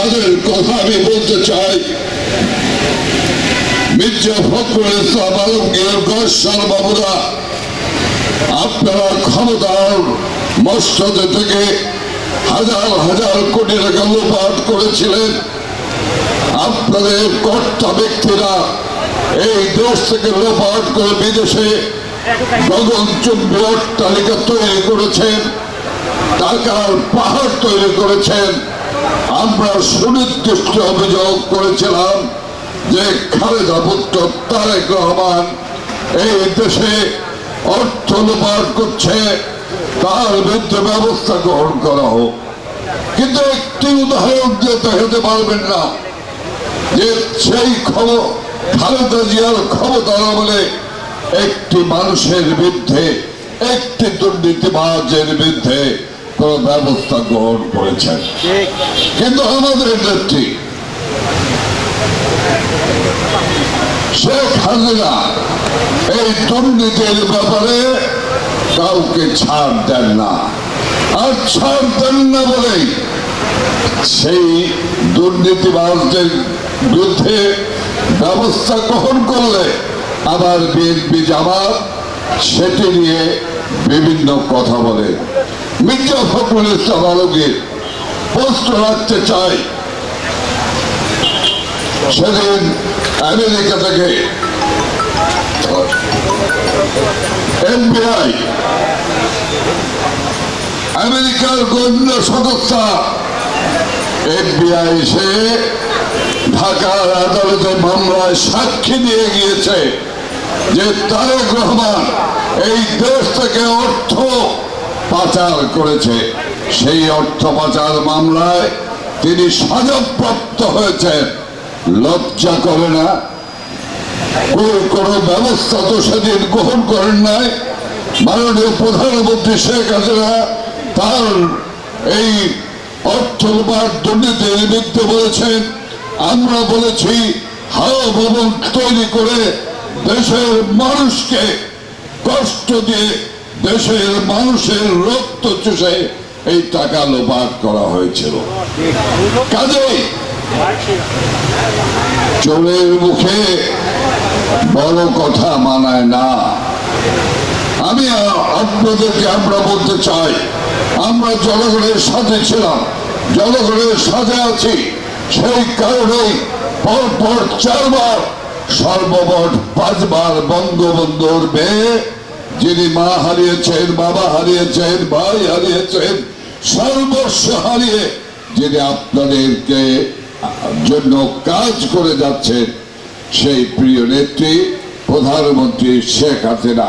তাদের কথা আমি বলতে চাই। মির্জা ফখরুল ইসলাম আলমগীর, গসাল বাবুরা, আপনারা ক্ষমতার মস্তদে থেকে হাজার হাজার কোটি টাকা লোপাট করেছিলেন। আপনাদের কর্তা ব্যক্তিরা এই দেশ থেকে লোপাট করে বিদেশে অট্টালিকা তৈরি করেছেন, টাকার পাহাড় তৈরি করেছেন। আমরা সুনির্দিষ্ট অভিযোগ করেছিলাম যে খালেদা পুত্র তারেক রহমান এই দেশে অর্থ লোপাট করছে, তার বিরুদ্ধে ব্যবস্থা গ্রহণ করা হোক। কিন্তু একটি উদাহরণ দিয়ে দেখাতে পারবেন না যে সেই খবর, খালেদা জিয়ার ক্ষমতার আমলে একটি মানুষের বিরুদ্ধে, একটি দুর্নীতিবাজের বিরুদ্ধে কোন ব্যবস্থা গ্রহণ করেছেন। কিন্তু আমাদের নেত্রী শেখ হাসিনা এই দুর্নীতির ব্যাপারে কাউকে ছাড় দেন না। আর ছাড় দেন না বলেই সেই দুর্নীতিবাজদের বিরুদ্ধে ব্যবস্থা গ্রহণ করলে আবার বিএনপি জামাত সেটি নিয়ে বিভিন্ন কথা বলে। মির্জা ফখরুল ইসলাম আলমগীর প্রশ্ন রাখতে চাই। সেদিন আমেরিকা থেকে এনবিআই, আমেরিকার গোয়েন্দা সংস্থা এফবিআই এসে ঢাকার আদালতে মামলায় সাক্ষী দিয়ে গিয়েছে যে তারেক রহমান এই দেশ থেকে অর্থ পাচার করেছে। সেই অর্থ পাচার মামলায় তিনি সাজাপ্রাপ্ত হয়েছেন। লজ্জা করে না? কোন- ব্যবস্থা তো সেদিন গ্রহণ করেন নাই। মাননীয় প্রধানমন্ত্রী শেখ হাসিনা তার এই অর্থ দুর্নীতির বিরুদ্ধে বলেছেন। আমরা বলেছি, হাওয়া ভবন তৈরি করে দেশের মানুষকে কষ্ট দিয়ে দেশের মানুষের রক্ত চুষে এই টাকা লোপাট করা হয়েছিল। কাজেই চোরের মুখে বড় কথা মানায় না। আমি আপনাদেরকে আমরা বলতে চাই, আমরা জনগণের সাথে ছিলাম, জনগণের সাথে আছি। সেই কারণেই পরপর চারবার সর্বমোট পাঁচবার বঙ্গবন্ধুর মেয়ে যিনি মা হারিয়েছেন, বাবা হারিয়েছেন, ভাই হারিয়েছেন, সর্বস্ব হারিয়ে যিনি আপনাদেরকে জন্য কাজ করে যাচ্ছেন, সেই প্রিয় নেত্রী প্রধানমন্ত্রী শেখ হাসিনা।